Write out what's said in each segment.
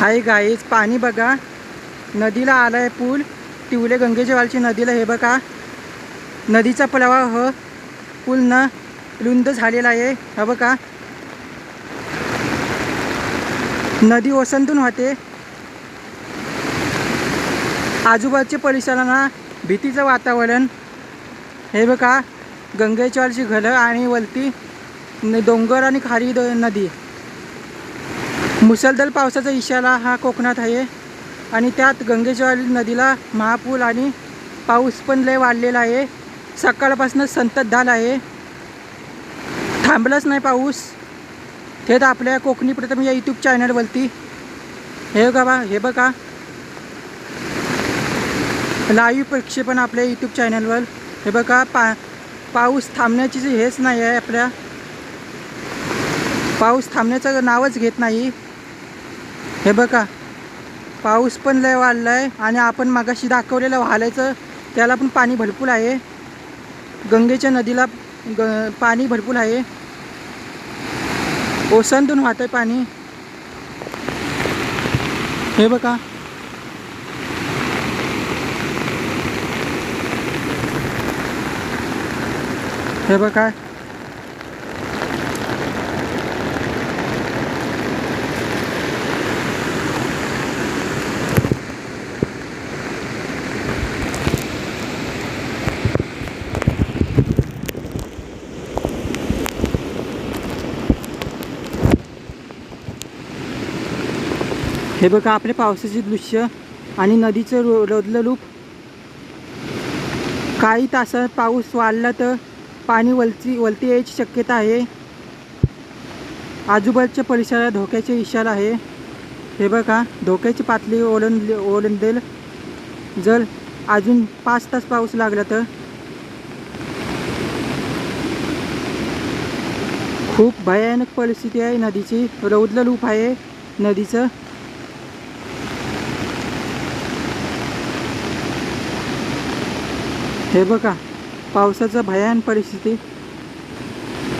Hi guys पाणी बघा. नदीला आलाय पूल. तिवले गंगेजवालची नदीला हे बघा. नदीचा प्रवाह हो. पूल न रुंद झालेला आहे हा बघा. नदी ओसंतून होते आजूबाजूच्या परिसरांना भीतीचं वातावरण. हे बघा. गंगेश्वरची घरं आणि वलती डोंगर आणि खारी द- नदी. मुसळधार पावसाचा इशारा हा कोकणात आहे आणि त्यात गंगेश्वरी नदीला महापूर आणि पाऊस पण लय वाढलेला आहे. सकाळपासून संततधार आहे. थांबलाच नाही पाऊस. थेट आपल्या कोकणी प्रथम या यूट्यूब चॅनलवरती हे बघा हे बघा. लाईव्ह प्रक्षेपण आपल्या यूट्यूब चॅनलवर हे बघा पा पाऊस थांबण्याची हेच नाही आहे आपल्या. पाऊस थांबण्याचं नावच घेत नाही. हे बघा पाऊस पण लय वाढला आहे आणि आपण मागाशी दाखवलेलं वाहायचं त्याला पण पाणी भरपूर आहे. गंगेच्या नदीला ग पाणी भरपूर आहे. ओसंतून वाहत आहे पाणी. हे बघा. हे बघा. हे बघा आपले पावसाचे दृश्य आणि नदीचं रो रौदलं रूप काही तासात पाऊस वाढला तर पाणी वलती वलती यायची शक्यता आहे. आजूबाजूच्या परिसरात धोक्याचे इशारा आहे. हे बघा धोक्याची पातळी ओलंद ओलंदेल. जर अजून पाच तास पाऊस लागला तर? खूप भयानक परिस्थिती आहे. नदीची रौद्र रूप आहे. नदीचं हे बघा पावसाचं भयान परिस्थिती.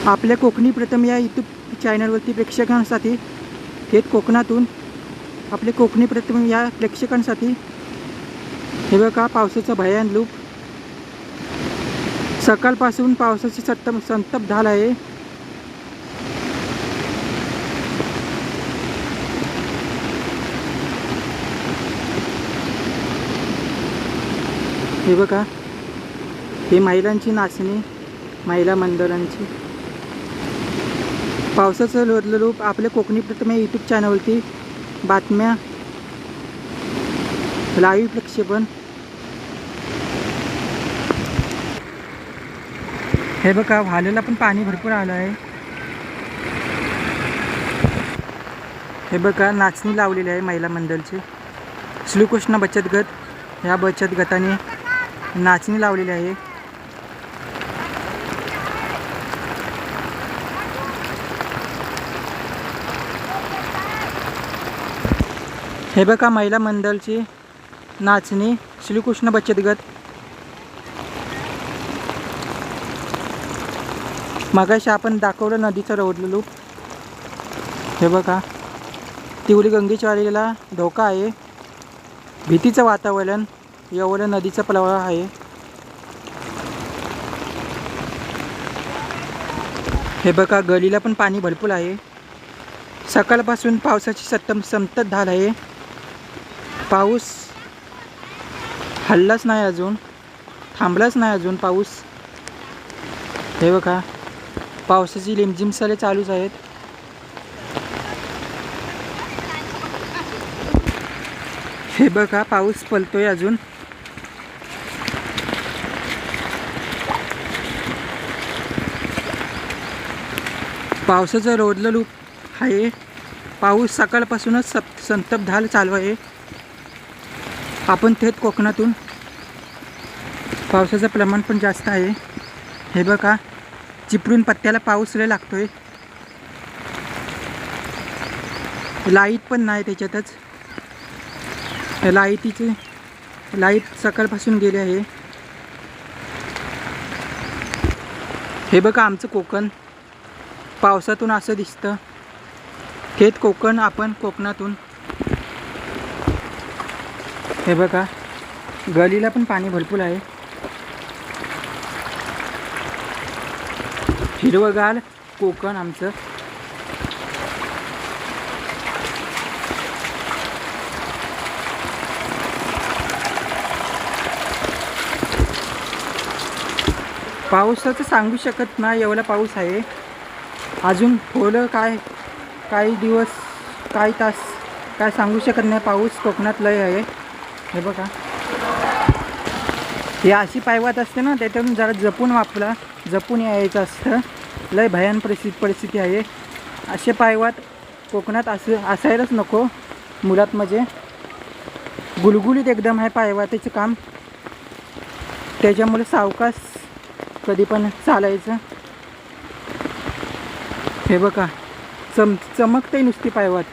आपल्या कोकणी प्रथम या यूट्यूब चॅनलवरती प्रेक्षकांसाठी थेट कोकणातून आपले कोकणी प्रथम या प्रेक्षकांसाठी हे बघा पावसाचं भयान लूप सकाळपासून पावसाची सत्तम संतप झाला आहे. हे बघा ही महिलांची नाचणी महिला मंडळांची. पावसाचं लोदलं रूप आपल्या कोकणी प्रथम यूट्यूब चॅनलवरती बातम्या लाईव्ह प्रक्षेपण. हे बघा वालेला पण पाणी भरपूर आलं आहे. हे बघा नाचणी लावलेली आहे महिला मंडळची. श्रीकृष्ण बचत गट ह्या बचत गटाने नाचणी लावलेली आहे. हे बघा महिला मंडळची नाचणी श्रीकृष्ण बचत गट. मगाशी आपण दाखवलं नदीचं रोडलं लूप हे बघा तिवली गंगेच्या धोका आहे. भीतीचं वातावरण एवढं नदीचा प्रवाह आहे. हे बघा गलीला पण पाणी भरपूर आहे. सकाळपासून पावसाची सत्तम संतत धाल आहे. पाऊस. हल्लाच नाही अजून. थांबलाच नाही अजून पाऊस. हे बघा पावसाची लिमझिम सरे चालूच आहेत. हे बघा पाऊस पलतोय अजून. पावसाचं रोडलं लूप आहे. पाऊस सकाळपासूनच सप संतपधार चालू आहे. आपण थेट कोकणातून. पावसाचं प्रमाण पण जास्त आहे. हे बघा चिपळून पत्त्याला पाऊस लय आहे लाइट पण नाही त्याच्यातच. लाईटीचे लाइट सकाळपासून गेले आहे. हे बघा आमचं कोकण. पावसातून असं दिसतं. थेट कोकण आपण कोकणातून. हे बघा गलीला पण पाणी भरपूर आहे. हिरवगार कोकण आमचं. पावसाचं सांगू शकत नाही एवढा पाऊस आहे. अजून थोडं काय काही दिवस काही तास काय सांगू शकत नाही पाऊस कोकणात लय आहे. हे बघा. ही अशी पायवात असते ना त्याच्यातून जरा जपून वापरा. जपून यायचं असतं. लय भयान परिस्थिती परिस्थिती आहे. असे पायवात कोकणात असं असायलाच नको. मुलात म्हणजे गुलगुलीत एकदम आहे पायवातीचं काम. त्याच्यामुळे सावकास कधी पण चालायचं. हे बघा. चम चमकते नुसती पायवात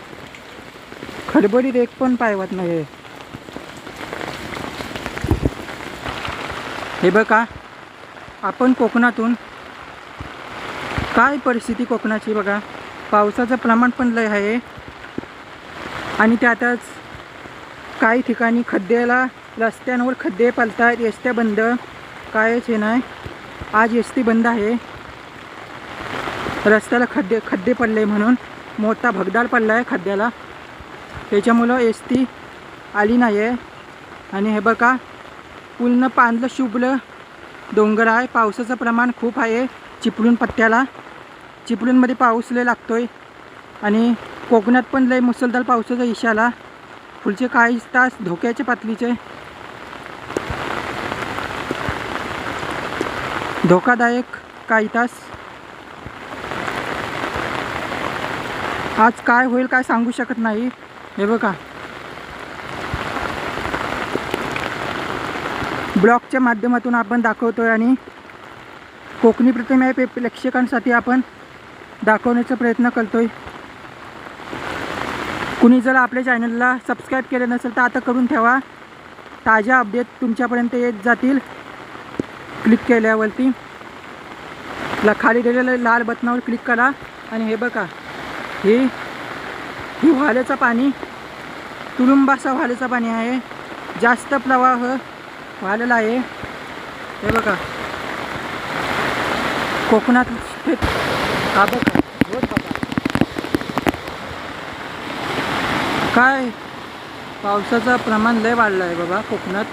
खडबडीत एक पण पायवात नाही आहे हे बघा आपण कोकणातून काय परिस्थिती कोकणाची बघा? पावसाचं प्रमाण पण लय आहे. आणि त्यातच काही ठिकाणी खड्ड्याला रस्त्यांवर खड्डे पलतायत एसट्या बंद. कायच हे नाही. आज एस टी बंद आहे. रस्त्याला खड्डे खड्डे पडले म्हणून. मोठा भगदाड पडला आहे खड्ड्याला. त्याच्यामुळं एस टी आली नाही आहे आणि हे बघा पूर्ण पांढरं शुभलं डोंगर आहे. पावसाचं प्रमाण खूप आहे. चिपळूण पट्ट्याला. चिपळूणमध्ये पाऊस लय लागतोय. आणि कोकणात पण लय मुसळधार पावसाचा इशाला पुढचे काही तास धोक्याचे पातळीचे. धोकादायक काही तास. आज काय होईल काय सांगू शकत नाही. हे बघा. ब्लॉगच्या माध्यमातून आपण दाखवतो आहे आणि कोकणी प्रतिमा पे प्रेक्षकांसाठी आपण दाखवण्याचा प्रयत्न करतो आहे कुणी जर आपल्या चॅनलला सबस्क्राईब केलं नसेल तर आता करून ठेवा. ताज्या अपडेट तुमच्यापर्यंत येत जातील. क्लिक केल्यावरती. ला खाली दिलेल्या लाल बटनावर क्लिक करा आणि हे बघा. हे ही वाल्याचं पाणी तुडुंबाचा वाल्याचं पाणी आहे. जास्त प्रवाह वालेला आहे. हे बघा. कोकणात हा बघा काय? पावसाचं प्रमाण लय वाढलं आहे बाबा कोकणात.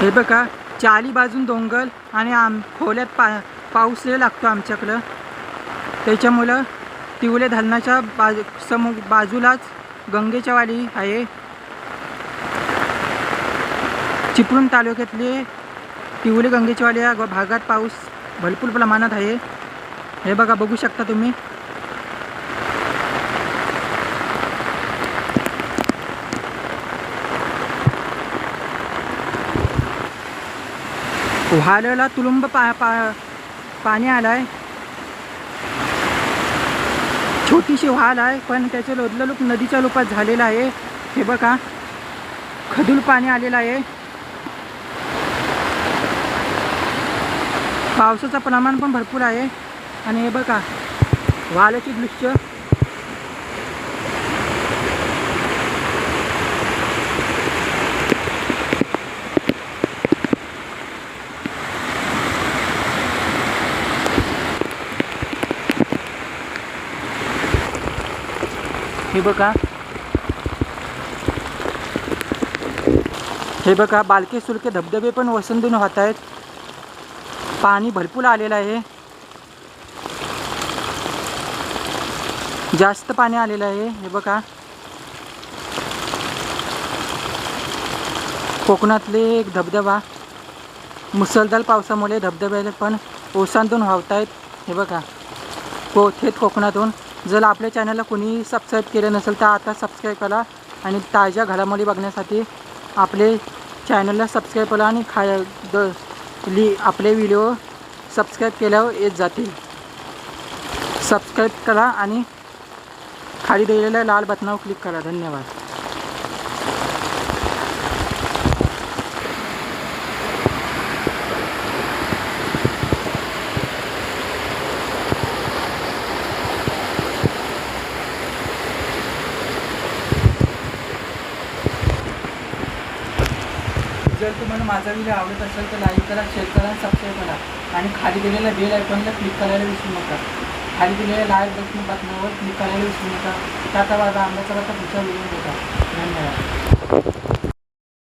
हे बघा चाली बाजून डोंगर आणि आम खोल्यात पा पाऊस लागतो आमच्याकडं. त्याच्यामुळं तिवले धरणाच्या बाजू समो बाजूलाच गंगेच्या वाडी आहे. चिपळूण तालुक्यातले तिवले गंगेच्या वाडी या भागात पाऊस भरपूर प्रमाणात आहे. हे बघा बघू शकता तुम्ही. वाल्याला तुलुंब पा पा पाणी आलं आहे छोटीशी वाल आहे पण त्याच्या लोदलं लूप नदीच्या रूपात झालेलं आहे. हे बघा खदूल पाणी आलेलं आहे. पावसाचं प्रमाण पण भरपूर आहे. आणि हे बघा वालाची दृश्य. हे बघा. हे बघा बालके सुलके धबधबे पण वसंतून होत आहेत पाणी भरपूर आलेलं आहे. जास्त पाणी आलेलं आहे हे बघा. कोकणातले एक धबधबा. मुसळधार पावसामुळे धबधब्याला पण ओसांतून वाहत आहेत हे बघा. को थेट कोकणातून. जर आपल्या चॅनलला कोणी सबस्क्राईब केलं नसेल तर आता सबस्क्राईब करा आणि ताज्या घडामोडी बघण्यासाठी आपले चॅनलला सबस्क्राईब करा आणि खा द ली आपले व्हिडिओ सबस्क्राईब केल्यावर येत जातील. सबस्क्राईब करा आणि खाली दिलेल्या लाल बटनावर क्लिक करा. धन्यवाद. जर तुम्हाला माझा व्हिडिओ आवडत असेल तर लाईक करा शेअर करा आणि सबस्क्राईब करा. आणि खाली दिलेल्या बेल आयकॉनला क्लिक करायला विसरू नका. खाली दिलेल्या लाल बटन बटनावर क्लिक करायला विसरू नका. टाटा बाबा आंब्याचा बाबा पुढच्या व्हिडिओ होता धन्यवाद.